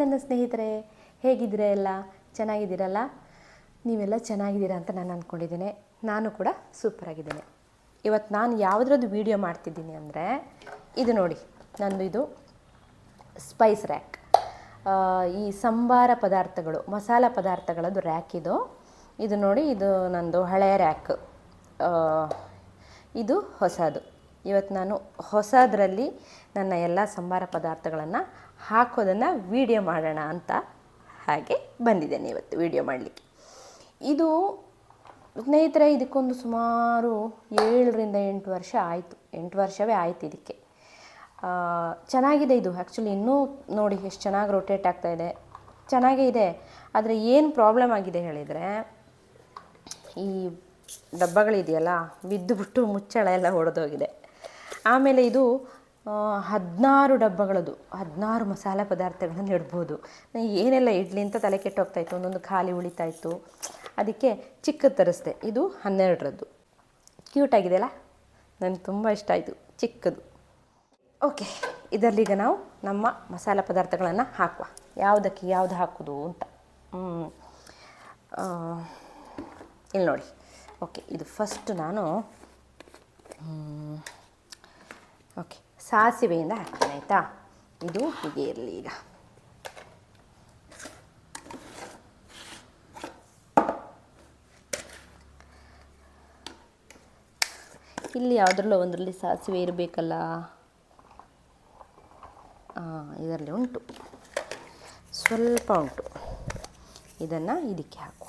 ನನ್ನ ಸ್ನೇಹಿತರೆ, ಹೇಗಿದ್ದೀರ ಎಲ್ಲ? ಚೆನ್ನಾಗಿದ್ದೀರಲ್ಲ? ನೀವೆಲ್ಲ ಚೆನ್ನಾಗಿದ್ದೀರಾ ಅಂತ ನಾನು ಅಂದ್ಕೊಂಡಿದ್ದೀನಿ ನಾನು ಕೂಡ ಸೂಪರಾಗಿದ್ದೀನಿ ಇವತ್ತು ನಾನು ಯಾವುದ್ರದ್ದು ವೀಡಿಯೋ ಮಾಡ್ತಿದ್ದೀನಿ ಅಂದರೆ, ಇದು ನೋಡಿ, ನಂದು ಇದು ಸ್ಪೈಸ್ ರ್ಯಾಕ್ ಈ ಸಂಬಾರ ಪದಾರ್ಥಗಳು, ಮಸಾಲ ಪದಾರ್ಥಗಳದ್ದು ರ್ಯಾಕ್ ಇದು. ಇದು ನೋಡಿ, ಇದು ನಂದು ಹಳೆಯ ರ್ಯಾಕ್ ಇದು ಹೊಸದು. ಇವತ್ತು ನಾನು ಹೊಸದರಲ್ಲಿ ನನ್ನ ಎಲ್ಲ ಸಂಬಾರ ಪದಾರ್ಥಗಳನ್ನು ಹಾಕೋದನ್ನು ವೀಡಿಯೋ ಮಾಡೋಣ ಅಂತ ಹಾಗೆ ಬಂದಿದ್ದೇನೆ ಇವತ್ತು ವೀಡಿಯೋ ಮಾಡಲಿಕ್ಕೆ. ಇದು ಸ್ನೇಹಿತರೆ, ಇದಕ್ಕೊಂದು ಸುಮಾರು ಏಳರಿಂದ ಎಂಟು ವರ್ಷ ಆಯಿತು. ಎಂಟು ವರ್ಷವೇ ಆಯಿತು ಇದಕ್ಕೆ. ಚೆನ್ನಾಗಿದೆ ಇದು. ಆ್ಯಕ್ಚುಲಿ ಇನ್ನೂ ನೋಡಿ ಎಷ್ಟು ಚೆನ್ನಾಗಿ ರೊಟೇಟ್ ಆಗ್ತಾ ಇದೆ. ಚೆನ್ನಾಗೇ ಇದೆ. ಆದರೆ ಏನು ಪ್ರಾಬ್ಲಮ್ ಆಗಿದೆ ಹೇಳಿದರೆ, ಈ ಡಬ್ಬಗಳಿದೆಯಲ್ಲ, ಬಿದ್ದುಬಿಟ್ಟು ಮುಚ್ಚಳ ಎಲ್ಲ ಹೊಡೆದೋಗಿದೆ ಆಮೇಲೆ ಇದು ಹದಿನಾರು ಡಬ್ಬಗಳದು, ಹದಿನಾರು ಮಸಾಲೆ ಪದಾರ್ಥಗಳನ್ನು ಇಡ್ಬೋದು ಏನೆಲ್ಲ ಇಡ್ಲಿ ಅಂತ ತಲೆ ಕೆಟ್ಟೋಗ್ತಾಯಿತ್ತು ಒಂದೊಂದು ಖಾಲಿ ಉಳಿತಾಯಿತ್ತು ಅದಕ್ಕೆ ಚಿಕ್ಕದು ತರಿಸ್ದೆ, ಇದು ಹನ್ನೆರಡರದ್ದು. ಕ್ಯೂಟ್ ಆಗಿದೆಯಲ್ಲ? ನನಗೆ ತುಂಬ ಇಷ್ಟ ಆಯಿತು, ಚಿಕ್ಕದು. ಓಕೆ ಇದರಲ್ಲೀಗ ನಾವು ನಮ್ಮ ಮಸಾಲೆ ಪದಾರ್ಥಗಳನ್ನು ಹಾಕುವ. ಯಾವುದಕ್ಕೆ ಯಾವುದು ಹಾಕೋದು ಅಂತ. ಇಲ್ಲಿ ನೋಡಿ. ಓಕೆ ಇದು ಫಸ್ಟ್ ನಾನು ಓಕೆ ಸಾಸಿವೆಯಿಂದ ಹಾಕ್ತೀನಿ, ಆಯಿತಾ? ಇದು ಹೀಗೆ ಇರಲಿ ಈಗ. ಇಲ್ಲಿ ಯಾವುದ್ರಲ್ಲೋ ಒಂದರಲ್ಲಿ ಸಾಸಿವೆ ಇರಬೇಕಲ್ಲ? ಇದರಲ್ಲಿ ಉಂಟು. ಸ್ವಲ್ಪ ಉಂಟು. ಇದನ್ನು ಇದಕ್ಕೆ ಹಾಕುವ.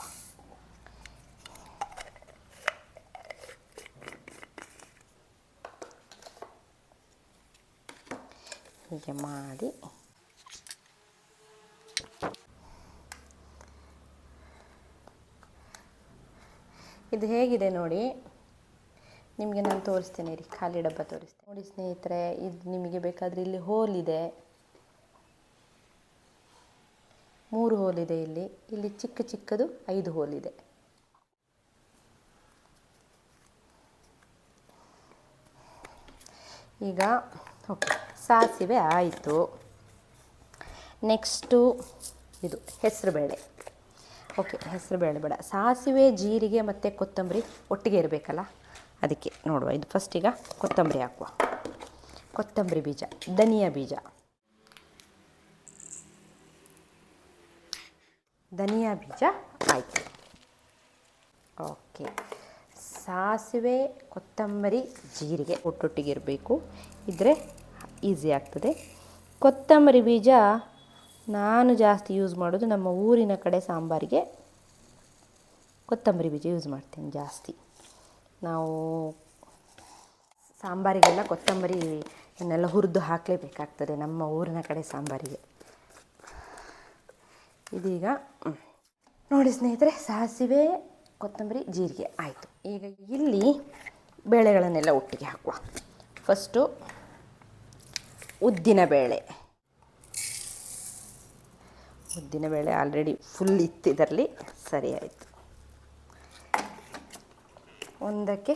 ಹೀಗೆ ಮಾಡಿ. ಇದು ಹೇಗಿದೆ ನೋಡಿ? ನಿಮಗೆ ನಾನು ತೋರಿಸ್ತೇನೆ ರೀ ಖಾಲಿ ಡಬ್ಬ ತೋರಿಸ್ತೇನೆ. ನೋಡಿ ಸ್ನೇಹಿತರೆ, ಇದು ನಿಮಗೆ ಬೇಕಾದರೆ ಇಲ್ಲಿ ಹೋಲ್ ಇದೆ. ಮೂರು ಹೋಲ್ ಇದೆ ಇಲ್ಲಿ. ಇಲ್ಲಿ ಚಿಕ್ಕ ಚಿಕ್ಕದು ಐದು ಹೋಲ್ ಇದೆ. ಈಗ ಓಕೆ, ಸಾಸಿವೆ ಆಯಿತು. ನೆಕ್ಸ್ಟು ಇದು ಹೆಸರುಬೇಳೆ ಓಕೆ ಹೆಸರುಬೇಳೆ ಬೇಡ. ಸಾಸಿವೆ, ಜೀರಿಗೆ ಮತ್ತು ಕೊತ್ತಂಬರಿ ಒಟ್ಟಿಗೆ ಇರಬೇಕಲ್ಲ? ಅದಕ್ಕೆ ನೋಡುವ. ಇದು ಫಸ್ಟಿಗ ಕೊತ್ತಂಬರಿ ಹಾಕುವ. ಕೊತ್ತಂಬರಿ ಬೀಜ, ಧನಿಯಾ ಬೀಜ. ಧನಿಯಾ ಬೀಜ ಆಯಿತು. ಓಕೆ, ಸಾಸಿವೆ, ಕೊತ್ತಂಬರಿ, ಜೀರಿಗೆ ಒಟ್ಟೊಟ್ಟಿಗೆ ಇರಬೇಕು. ಇದ್ದರೆ ಈಸಿ ಆಗ್ತದೆ. ಕೊತ್ತಂಬರಿ ಬೀಜ ನಾನು ಜಾಸ್ತಿ ಯೂಸ್ ಮಾಡೋದು ನಮ್ಮ ಊರಿನ ಕಡೆ ಸಾಂಬಾರಿಗೆ. ಕೊತ್ತಂಬರಿ ಬೀಜ ಯೂಸ್ ಮಾಡ್ತೀನಿ ಜಾಸ್ತಿ. ನಾವು ಸಾಂಬಾರಿಗೆಲ್ಲ ಕೊತ್ತಂಬರಿ ಇನ್ನೆಲ್ಲ ಹುರಿದು ಹಾಕಲೇಬೇಕಾಗ್ತದೆ ನಮ್ಮ ಊರಿನ ಕಡೆ ಸಾಂಬಾರಿಗೆ. ಇದೀಗ ನೋಡಿ ಸ್ನೇಹಿತರೆ, ಸಾಸಿವೆ, ಕೊತ್ತಂಬರಿ, ಜೀರಿಗೆ ಆಯಿತು. ಈಗ ಇಲ್ಲಿ ಬೇಳೆಗಳನ್ನೆಲ್ಲ ಒಟ್ಟಿಗೆ ಹಾಕುವ. ಫಸ್ಟು ಉದ್ದಿನ ಬೇಳೆ. ಉದ್ದಿನ ಬೇಳೆ ಆಲ್ರೆಡಿ ಫುಲ್ ಇತ್ತು ಇದರಲ್ಲಿ ಸರಿ ಆಯಿತು. ಒಂದಕ್ಕೆ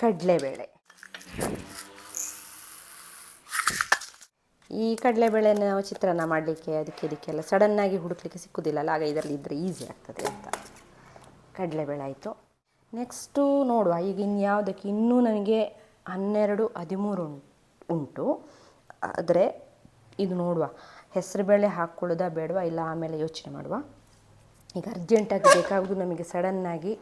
ಕಡಲೆಬೇಳೆ ಈ ಕಡಲೆಬೇಳೆನ ನಾವು ಚಿತ್ರಾನ್ನ ಮಾಡಲಿಕ್ಕೆ, ಅದಕ್ಕೆ ಇದಕ್ಕೆಲ್ಲ ಸಡನ್ನಾಗಿ ಹುಡುಕ್ಲಿಕ್ಕೆ ಸಿಕ್ಕುದಿಲ್ಲಲ್ಲ, ಆಗ ಇದರಲ್ಲಿ ಇದ್ದರೆ ಈಸಿ ಆಗ್ತದೆ ಅಂತ. ಕಡಲೆಬೇಳೆ ಆಯಿತು. ನೆಕ್ಸ್ಟು ನೋಡುವ, ಈಗ ಇನ್ಯಾವುದಕ್ಕೆ ಇನ್ನೂ ನನಗೆ ಹನ್ನೆರಡು ಹದಿಮೂರು ಉಂಟು. ಆದರೆ ಇದು ನೋಡುವ. ಹೆಸರುಬೇಳೆ ಹಾಕ್ಕೊಳ್ಳೋದಾ ಬೇಡವಾ? ಇಲ್ಲ, ಆಮೇಲೆ ಯೋಚನೆ ಮಾಡುವ. ಈಗ ಅರ್ಜೆಂಟಾಗಿ ಬೇಕಾಗೋದು ನಮಗೆ ಸಡನ್ನಾಗಿ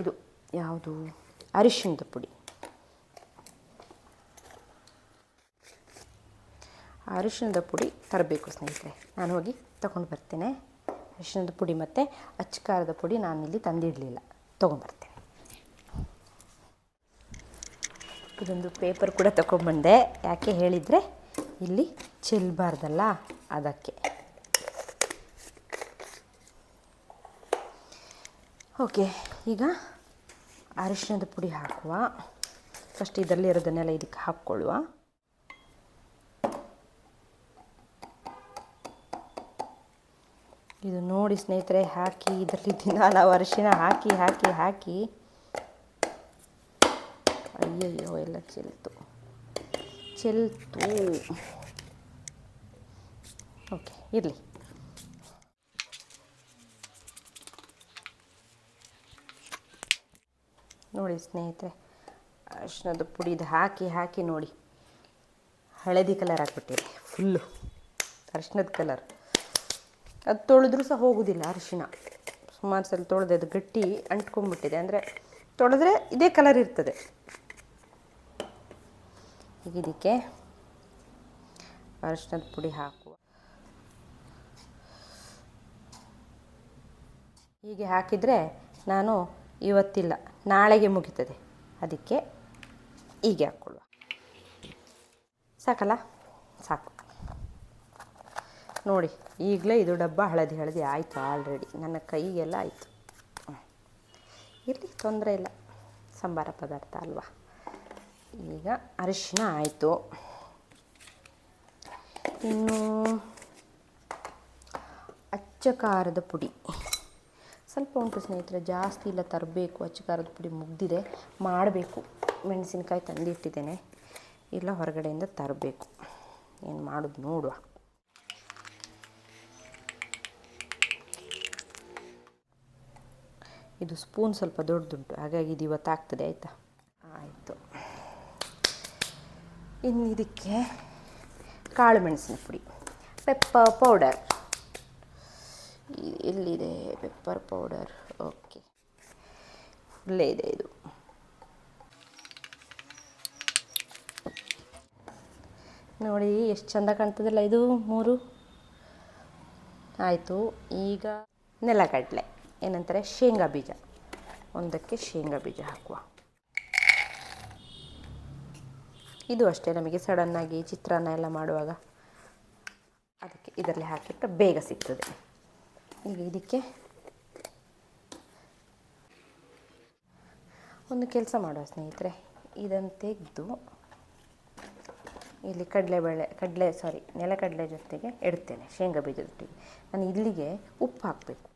ಇದು ಯಾವುದು? ಅರಿಶಿಣದ ಪುಡಿ. ಅರಿಶಿಣದ ಪುಡಿ ತರಬೇಕು ಸ್ನೇಹಿತರೆ. ನಾನು ಹೋಗಿ ತಗೊಂಡು ಬರ್ತೇನೆ. ಅರಿಶಿಣದ ಪುಡಿ ಮತ್ತು ಅಚ್ಚಕಾರದ ಪುಡಿ ನಾನಿಲ್ಲಿ ತಂದಿಡಲಿಲ್ಲ. ತೊಗೊಂಬರ್ತೇನೆ ಇದೊಂದು ಪೇಪರ್ ಕೂಡ ತಗೊಂಡ್ಬಂದೆ. ಯಾಕೆ ಹೇಳಿದರೆ ಇಲ್ಲಿ ಚೆಲ್ಲಬಾರ್ದಲ್ಲ ಅದಕ್ಕೆ. ಓಕೆ, ಈಗ ಅರಿಶಿಣದ ಪುಡಿ ಹಾಕುವ. ಫಸ್ಟ್ ಇದರಲ್ಲಿ ಇರೋದನ್ನೆಲ್ಲ ಇದಕ್ಕೆ ಹಾಕ್ಕೊಳ್ಳುವ. ಇದು ನೋಡಿ ಸ್ನೇಹಿತರೆ, ಹಾಕಿ, ಇದರಲ್ಲಿ ದಿನ ನಾವು ಅರಿಶಿಣ ಹಾಕಿ ಹಾಕಿ ಹಾಕಿ ಅಯ್ಯಯ್ಯೋ, ಎಲ್ಲ ಚೆಲ್ತು. ಚೆಲ್ತು. ಓಕೆ, ಇರಲಿ. ನೋಡಿ ಸ್ನೇಹಿತರೆ ಅರಿಶಿನದ ಪುಡಿದು ಹಾಕಿ ಹಾಕಿ ನೋಡಿ. ಹಳದಿ ಕಲರ್ ಹಾಕ್ಬಿಟ್ಟಿದೆ ಫುಲ್ಲು ಅರಿಶಿನದ ಕಲರ್ ಅದು ತೊಳೆದ್ರೂ ಸಹ ಹೋಗೋದಿಲ್ಲ ಅರಿಶಿನ ಸುಮಾರು ಸಲ ತೊಳೆದು ಅದು ಗಟ್ಟಿ ಅಂಟ್ಕೊಂಡ್ಬಿಟ್ಟಿದೆ. ಅಂದರೆ ತೊಳೆದ್ರೆ ಇದೇ ಕಲರ್ ಇರ್ತದೆ. ಈಗ ಇದಕ್ಕೆ ಅರಿಶಿನದ ಪುಡಿ ಹಾಕುವ. ಹೀಗೆ ಹಾಕಿದರೆ ನಾನು ಇವತ್ತಿಲ್ಲ, ನಾಳೆಗೆ ಮುಗಿತದೆ. ಅದಕ್ಕೆ ಹೀಗೆ ಹಾಕ್ಕೊಳ್ಳುವ. ಸಾಕಲ್ಲ? ಸಾಕು. ನೋಡಿ, ಈಗಲೇ ಇದು ಡಬ್ಬ ಹಳದಿ ಹಳದಿ ಆಯಿತು ಆಲ್ರೆಡಿ ನನ್ನ ಕೈಗೆಲ್ಲ ಆಯಿತು. ಇರಲಿ ತೊಂದರೆ ಇಲ್ಲ. ಸಂಬಾರ ಪದಾರ್ಥ ಅಲ್ವಾ? ಈಗ ಅರಿಶಿನ ಆಯಿತು. ಇನ್ನು ಅಚ್ಚ ಖಾರದ ಪುಡಿ. ಸ್ವಲ್ಪ ಉಂಟು ಸ್ನೇಹಿತರೆ, ಜಾಸ್ತಿ ಇಲ್ಲ, ತರಬೇಕು. ಅಚ್ಚ ಖಾರದ ಪುಡಿ ಮುಗ್ದಿದೆ. ಮಾಡಬೇಕು. ಮೆಣಸಿನ್ಕಾಯಿ ತಂದಿಟ್ಟಿದ್ದೇನೆ. ಇಲ್ಲ, ಹೊರಗಡೆಯಿಂದ ತರಬೇಕು. ಏನು ಮಾಡೋದು ನೋಡುವ. ಇದು ಸ್ಪೂನ್ ಸ್ವಲ್ಪ ದೊಡ್ಡದುಂಟು ಹಾಗಾಗಿ ಇದು ಇವತ್ತಾಗ್ತದೆ ಆಯಿತಾ ಆಯಿತು? ಇನ್ನು ಇದಕ್ಕೆ ಕಾಳು ಮೆಣಸಿನ ಪುಡಿ ಪೆಪ್ಪರ್ ಪೌಡರ್ ಎಲ್ಲಿದೆ ಪೆಪ್ಪರ್ ಪೌಡರ್ ಓಕೆ ಇಲ್ಲೇ ಇದೆ ಇದು. ನೋಡಿ, ಎಷ್ಟು ಚಂದ ಕಾಣ್ತದಲ್ಲ ಇದು ಮೂರು. ಆಯಿತು, ಈಗ ನೆಲಗಡಲೆ, ಏನಂತಾರೆ ಶೇಂಗಾ ಬೀಜ. ಒಂದಕ್ಕೆ ಶೇಂಗಾ ಬೀಜ ಹಾಕುವ. ಇದು ಅಷ್ಟೇ ನಮಗೆ ಸಡನ್ನಾಗಿ ಚಿತ್ರಾನ್ನ ಎಲ್ಲ ಮಾಡುವಾಗ ಅದಕ್ಕೆ ಇದರಲ್ಲಿ ಹಾಕಿಟ್ಟು ಬೇಗ ಸಿಗ್ತದೆ. ಈಗ ಇದಕ್ಕೆ ಒಂದು ಕೆಲಸ ಮಾಡುವ ಸ್ನೇಹಿತರೆ, ಇದನ್ನು ತೆಗೆದು ಇಲ್ಲಿ ಕಡಲೆಬೇಳೆ ಕಡಲೆ ಸಾರಿ ನೆಲಕಡಲೆ ಜೊತೆಗೆ ಇಡ್ತೇನೆ ಶೇಂಗಾ ಬೀಜದೊಟ್ಟಿಗೆ ನಾನು ಇಲ್ಲಿಗೆ ಉಪ್ಪು ಹಾಕಬೇಕು.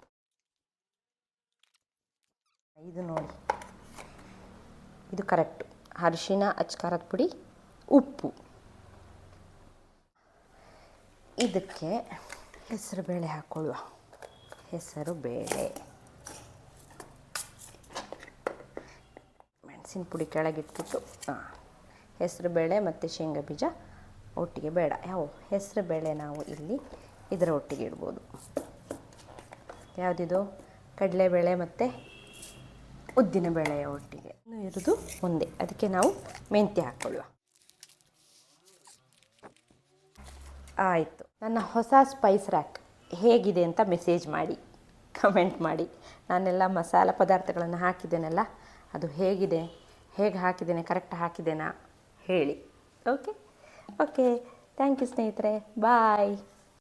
ಇದು ನೋಡಿ. ಇದು ಕರೆಕ್ಟು ಅರಿಶಿನ, ಅಚ್ಕಾರದ ಪುಡಿ ಉಪ್ಪು. ಇದಕ್ಕೆ ಹೆಸರು ಬೇಳೆ ಹಾಕ್ಕೊಳ್ಳುವ ಹೆಸರು ಬೇಳೆ. ಮೆಣಸಿನ ಪುಡಿ ಕೆಳಗಿಟ್ಬಿಟ್ಟು, ಹಾಂ, ಹೆಸರು ಬೇಳೆ ಮತ್ತು ಶೇಂಗಾ ಬೀಜ ಒಟ್ಟಿಗೆ ಬೇಡ. ಯಾವ? ಹೆಸರು ಬೇಳೆ ನಾವು ಇಲ್ಲಿ ಇದರ ಒಟ್ಟಿಗೆ ಇಡ್ಬೋದು. ಯಾವುದಿದು? ಕಡಲೆಬೇಳೆ ಮತ್ತು ಉದ್ದಿನ ಬೇಳೆಯ ಒಟ್ಟಿಗೆ. ಇರೋದು ಒಂದೇ. ಅದಕ್ಕೆ ನಾವು ಮೆಂತ್ಯ ಹಾಕ್ಕೊಳ್ಳುವ ಆಯಿತು. ನನ್ನ ಹೊಸ ಸ್ಪೈಸ್ ರ್ಯಾಕ್ ಹೇಗಿದೆ ಅಂತ ಮೆಸೇಜ್ ಮಾಡಿ ಕಮೆಂಟ್ ಮಾಡಿ. ನಾನೆಲ್ಲ ಮಸಾಲ ಪದಾರ್ಥಗಳನ್ನು ಹಾಕಿದ್ದೇನಲ್ಲ, ಅದು ಹೇಗಿದೆ? ಹೇಗೆ ಹಾಕಿದ್ದೇನೆ? ಕರೆಕ್ಟ್ ಹಾಕಿದ್ದೇನಾ? ಹೇಳಿ. ಓಕೆ ಓಕೆ ಥ್ಯಾಂಕ್ ಯು ಸ್ನೇಹಿತರೆ. ಬಾಯ್